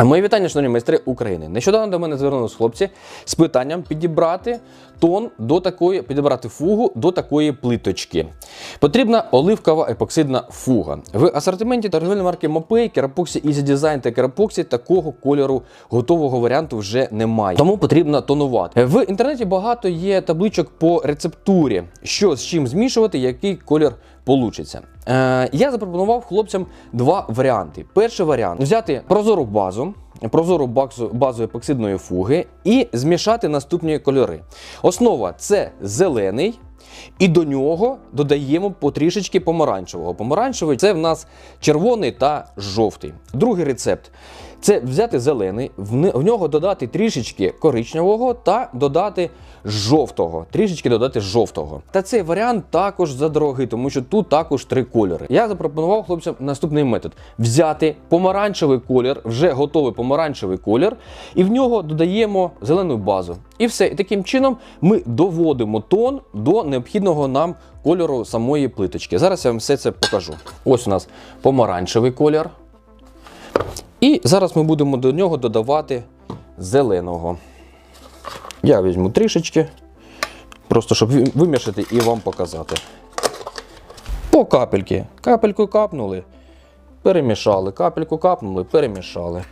Мої вітання, шановні майстри України. Нещодавно до мене звернулись хлопці з питанням підібрати тон до такої, підібрати фугу до такої плиточки. Потрібна оливкова епоксидна фуга. В асортименті торговельної марки Mopay, Керапоксі Easy Design та Керапоксі такого кольору готового варіанту вже немає. Тому потрібно тонувати. В інтернеті багато є табличок по рецептурі, що з чим змішувати, який колір получиться. Е, я запропонував хлопцям два варіанти. Перший варіант взяти прозору базу. Прозору базу, базу епоксидної фуги і змішати наступні кольори. Основа це зелений, і до нього додаємо потрішечки помаранчевого. Помаранчевий це в нас червоний та жовтий. Другий рецепт це взяти зелений, в нього додати трішечки коричневого та додати жовтого. Трішечки додати жовтого. Та цей варіант також задорогий, тому що тут також три кольори. Я запропонував хлопцям наступний метод: взяти помаранчевий колір, вже готовий помаранчевий колір, і в нього додаємо зелену базу. І все. І таким чином ми доводимо тон до необхідного нам кольору самої плиточки. Зараз я вам все це покажу. Ось у нас помаранчевий колір. І зараз ми будемо до нього додавати зеленого. Я візьму трішечки, просто щоб вимішати і вам показати. По капельки. Капельку капнули, перемішали. Капельку капнули, перемішали.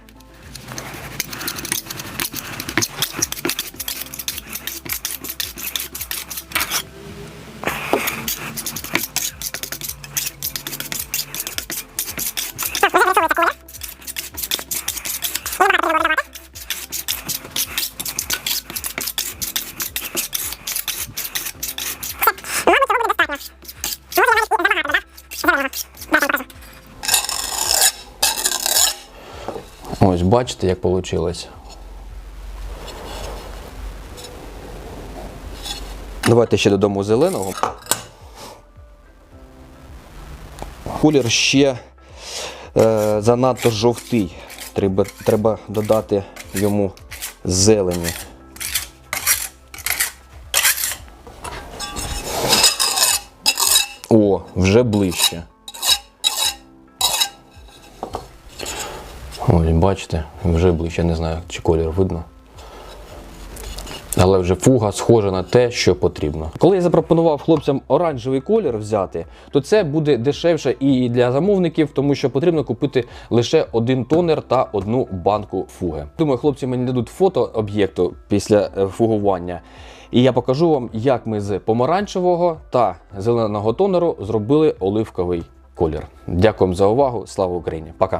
Ось, бачите, як вийшло. Давайте ще додамо зеленого. Колір ще е, занадто жовтий. Треба, треба додати йому зелені. О, вже ближче. Ось, бачите, вже ближче, не знаю, чи колір видно. Але вже фуга схожа на те, що потрібно. Коли я запропонував хлопцям оранжевий колір взяти, то це буде дешевше і для замовників, тому що потрібно купити лише один тонер та одну банку фуги. Думаю, хлопці мені дадуть фото об'єкту після е, фугування. І я покажу вам, як ми з помаранчевого та зеленого тонеру зробили оливковий колір. Дякую за увагу. Слава Україні! Пока!